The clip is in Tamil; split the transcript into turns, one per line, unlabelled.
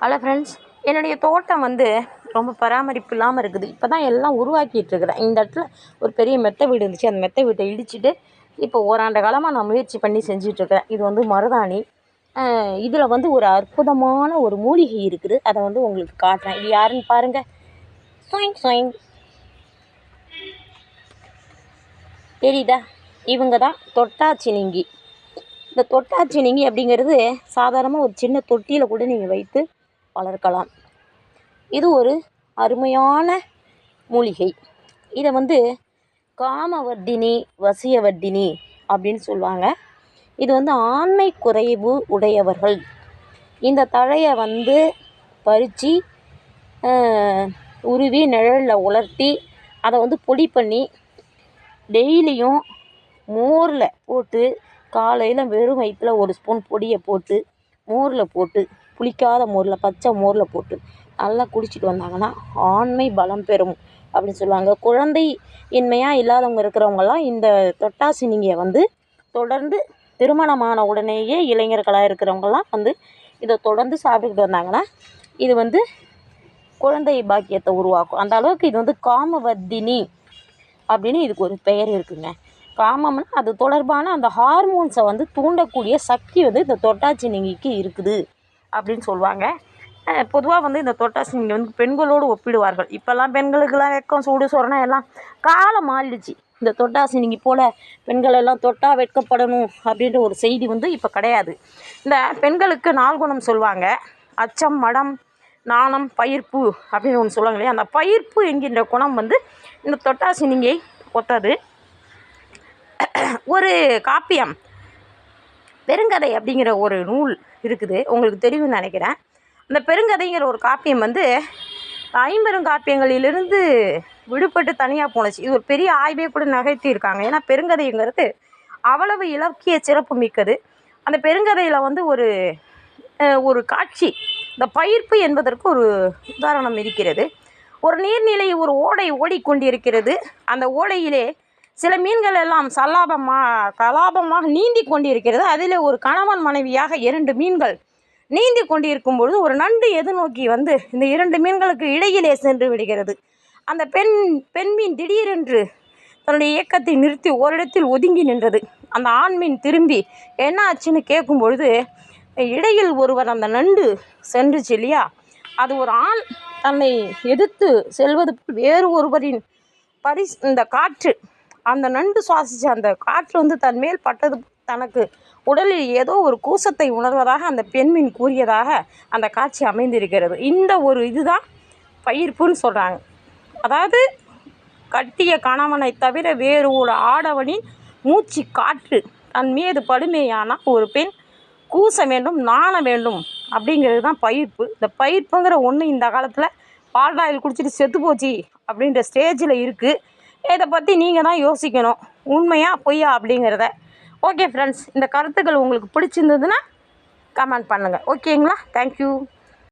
ஹலோ ஃப்ரெண்ட்ஸ் என்னுடைய தோட்டம் வந்து ரொம்ப பராமரிப்பு இல்லாமல் இருக்குது. இப்போ தான் எல்லாம் உருவாக்கிட்டு இருக்கிறேன். இந்த இடத்துல ஒரு பெரிய மெத்தை வீடு இருந்துச்சு. அந்த மெத்தை வீட்டை இடிச்சிட்டு இப்போ ஓராண்ட காலமாக நான் முயற்சி பண்ணி செஞ்சிட்ருக்கிறேன் இது வந்து மருதாணி. இதில் வந்து ஒரு அற்புதமான ஒரு மூலிகை இருக்குது. அதை வந்து உங்களுக்கு காட்டுறேன். இது யாருன்னு பாருங்கள் சொயிங் சொயிங் தெரியுதா? இவங்க தான் தொட்டாச்சினிங்கி இந்த தொட்டாச்சினிங்கி அப்படிங்கிறது சாதாரணமாக ஒரு சின்ன தொட்டியில் கூட நீங்கள் வைத்து வளர்க்கலாம். இது ஒரு அருமையான மூலிகை. இதை வந்து காமவர்த்தினி வசியவர்த்தினி அப்படின்னு சொல்லுவாங்க. இது வந்து ஆண்மை குறைவு உடையவர்கள். இந்த தழையை வந்து பறித்து உருவி நிழலில் உலர்த்தி அதை வந்து பொடி பண்ணி டெய்லியும் மோரில் போட்டு காலையில் வெறும் வயிற்றில் ஒரு ஸ்பூன் பொடியை போட்டு மோரில் போட்டு புளிக்காத மோரில் பச்சை மோரில் போட்டு நல்லா குடிச்சிட்டு வந்தாங்கன்னா ஆண்மை பலம் பெறும் அப்படின்னு சொல்லுவாங்க. குழந்தை இன்மையாக இல்லாதவங்க இருக்கிறவங்கலாம் இந்த தொட்டாசினிங்கியை வந்து தொடர்ந்து திருமணமான உடனேயே இளைஞர்களாக இருக்கிறவங்கலாம் வந்து இதை தொடர்ந்து சாப்பிட்டுக்கிட்டு வந்தாங்கன்னா இது வந்து குழந்தை பாக்கியத்தை உருவாக்கும். அந்த அளவுக்கு இது வந்து காமவர்த்தினி அப்படின்னு இதுக்கு ஒரு பெயர் இருக்குங்க. காமம்னா அது தொடர்பான அந்த ஹார்மோன்ஸை வந்து தூண்டக்கூடிய சக்தி வந்து இந்த தொட்டாச்சினிங்கிக்கு இருக்குது. அப்படின்னு சொல்லுவாங்க. பொதுவாக வந்து இந்த தொட்டாசினிங்கி வந்து பெண்களோடு ஒப்பிடுவார்கள். இப்போல்லாம் பெண்களுக்கெல்லாம் வெக்கம் சூடு சொரணை எல்லாம் காலம் மாறிடுச்சு. இந்த தொட்டாசினிங்கி போல் பெண்களெல்லாம் தொட்டா வெட்கப்படணும் அப்படின்ற ஒரு செய்தி வந்து இப்போ கிடையாது. இந்த பெண்களுக்கு நால்குணம் சொல்லுவாங்க. அச்சம் மடம் நாணம் பயிர்ப்பு அப்படின்னு ஒன்று சொல்லுவாங்க இல்லையா? அந்த பயிர்ப்பு என்கின்ற குணம் வந்து இந்த தொட்டாசினிங்கை ஒத்தது. ஒரு காப்பியம் பெருங்கதை அப்படிங்கிற ஒரு நூல் இருக்குது. உங்களுக்கு தெரியும்னு நினைக்கிறேன். அந்த பெருங்கதைங்கிற ஒரு காப்பியம் வந்து ஐம்பெருங்காப்பியங்களிலிருந்து விடுபட்டு தனியாக போணுச்சு. இது ஒரு பெரிய ஆய்வே கூட நகர்த்தியிருக்காங்க. ஏன்னா பெருங்கதைங்கிறது அவ்வளவு இலக்கிய சிறப்பு மிக்கது. அந்த பெருங்கதையில் வந்து ஒரு ஒரு காட்சி இந்த பயிர்ப்பு என்பதற்கு ஒரு உதாரணம் இருக்கிறது. ஒரு நீர்நிலை ஒரு ஓடை ஓடிக்கொண்டிருக்கிறது. அந்த ஓடையிலே சில மீன்கள் எல்லாம் சல்லாபமாக கலாபமாக நீந்தி கொண்டிருக்கிறது. அதில் ஒரு கணவன் மனைவியாக இரண்டு மீன்கள் நீந்தி கொண்டிருக்கும் பொழுது ஒரு நண்டு எதிர்நோக்கி வந்து இந்த இரண்டு மீன்களுக்கு இடையிலே சென்று விடுகிறது. அந்த பெண் பெண் மீன் திடீரென்று தன்னுடைய இயக்கத்தை நிறுத்தி ஓரிடத்தில் ஒதுங்கி நின்றது. அந்த ஆண் மீன் திரும்பி என்ன ஆச்சுன்னு கேட்கும் பொழுது இடையில் ஒருவர் அந்த நண்டு சென்றுச்சு இல்லையா? அது ஒரு ஆண். தன்னை எதிர்த்து செல்வது வேறு ஒருவரின் பரிஸ் இந்த காற்று அந்த நண்டு சுவாசித்த அந்த காற்று வந்து தன் மேல் பட்டது தனக்கு உடலில் ஏதோ ஒரு கூசத்தை உணர்வதாக அந்த பெண்மீன் கூறியதாக அந்த காட்சி அமைந்திருக்கிறது. இந்த ஒரு இதுதான் பயிர்ப்புன்னு சொல்கிறாங்க அதாவது கட்டிய கணவனை தவிர வேறு ஒரு ஆடவனின் மூச்சு காற்று தன் மீது படுமையானால் ஒரு பெண் கூச வேண்டும் நாண வேண்டும் அப்படிங்கிறது தான் பயிர்ப்பு. இந்த பயிர்ப்புங்கிற ஒன்று இந்த காலத்தில் பால்டாயில் குடிச்சிட்டு செத்து போச்சு அப்படின்ற ஸ்டேஜில் இருக்குது இதை பற்றி நீங்கள் தான் யோசிக்கணும். உண்மையா பொய்யா அப்படிங்கிறத. ஓகே ஃப்ரெண்ட்ஸ் இந்த கருத்துக்கள் உங்களுக்கு பிடிச்சிருந்ததுன்னா கமெண்ட் பண்ணுங்கள் ஓகேங்களா தேங்க்யூ